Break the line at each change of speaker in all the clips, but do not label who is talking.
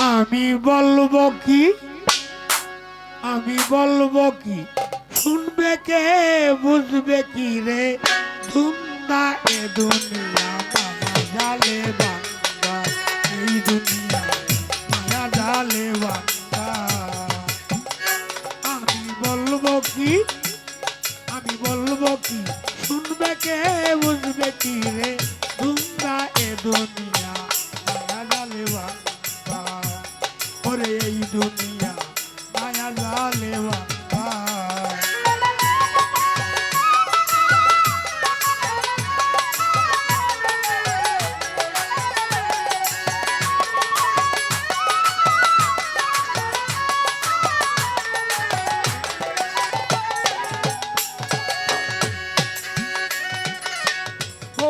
আমি বলব কি? আমি বলব কি? শুনবে কে, বুঝবে কি রে? ধুমদা এ দুনিয়া জালে বাংলা এই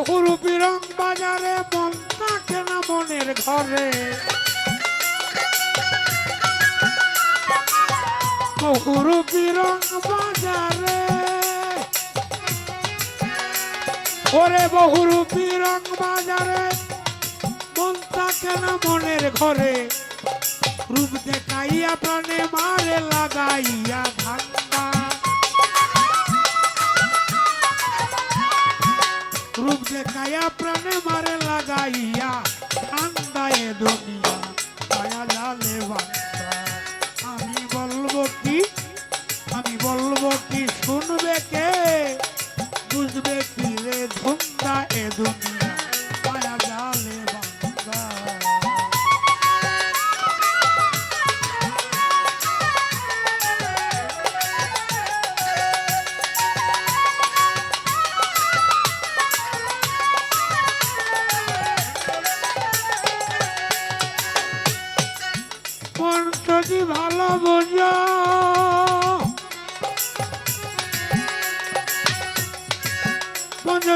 বহুরূপী রং বাজারে মন থাকে না মনের ঘরে? বহুরূপী রং বাজারে ওরে বহুরূপী রং বাজারে মন থাকে না মনের ঘরে? রূপ দেখাইয়া প্রাণে মারে লাগাইয়া ধান্দা রূপ দেখাইয়া প্রাণে মারে লাগাইয়া ঠান্ডায় দুনিয়া মায়া বান্দা। আমি বলব কি? আমি বলব কি শুনবে কে?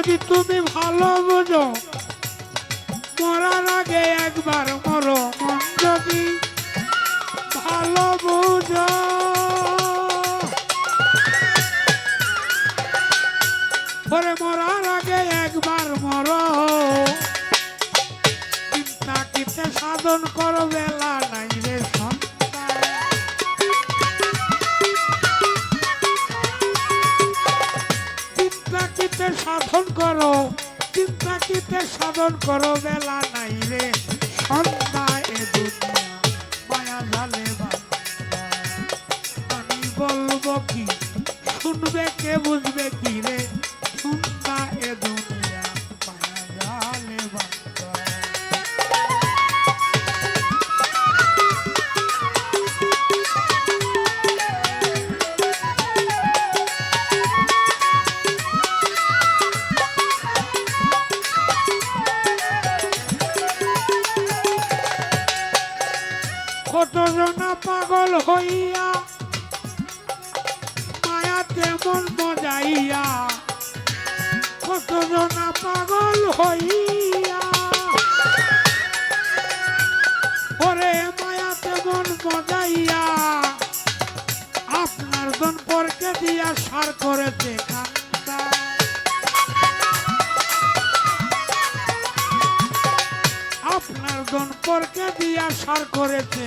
যদি তুমি ভালো বোঝো মরার আগে একবার মরো। সাধন করো বেলা নাই রে। কত জনা পাগল হইয়া, মায়াতে মন মজাইয়া কতজনা পাগল হইয়া। ওরে মায়াতে মন মজাইয়া আপনার জন দিয়া সার করেছে কান্তা। আপনার জন পরকে দিয়া সার করেছে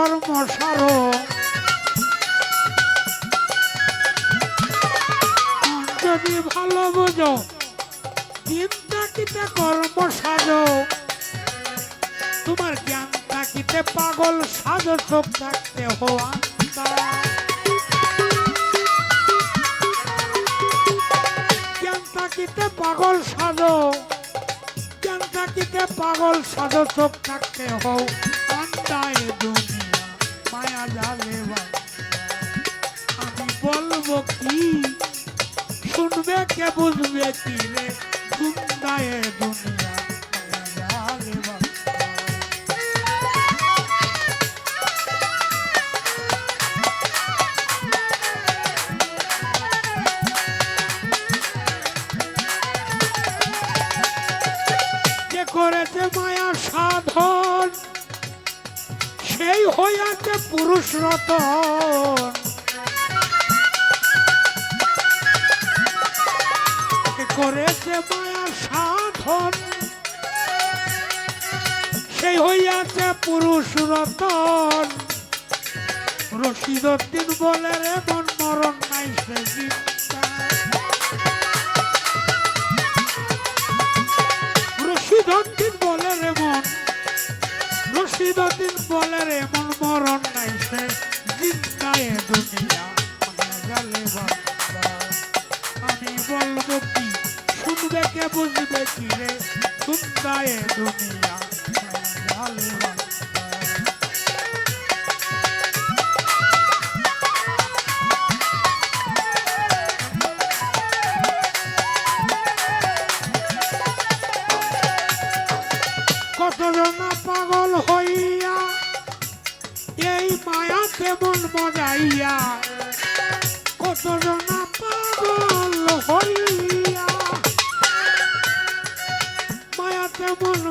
কর্ম সারো যদি ভালো বোঝো চিন্তা কিতে কর্ম সাজো? তোমার জ্ঞান থাকিতে পাগল সাজো, চোখ থাকতে হো আত্মা। জ্ঞান থাকিতে পাগল সাজো, জ্ঞান থাকিতে পাগল সাজো, চোখ থাকতে হও আন্দায় দুনিয়া। মায়া জালে আমি বলব কি? শুনবে কে বুঝবে কি রে? দুনিয়ায় দুনিয়া করেছে মায়া সাধন? সেই হইয়াছে পুরুষ রতন করেছে মায়া সাধন। সেই হইয়াছে পুরুষ রতন রশিদুদ্দিন বলে, রে মন মরণ নাই সে রশিদুদ্দিন বলে রে মন মরণ নাই সে জিন্দায় দুনিয়া আমি বলব কি, শুনবে কে বুঝবে কি রে? দুনিয়া জালে মায়াতে মন মজাইয়া পাগল হইয়া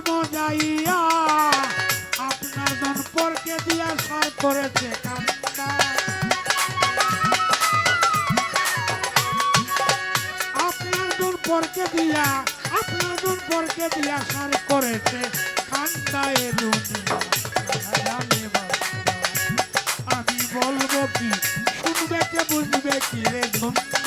মজাইয়া জন দিয়া সার করেছে কান্তা আপনার জন পরকে দিয়া, আপনার জন দিয়া সার করেছে কান্দায় দুনিয়া। কি? শুনবে কে বুঝবে কি রে ধন্দা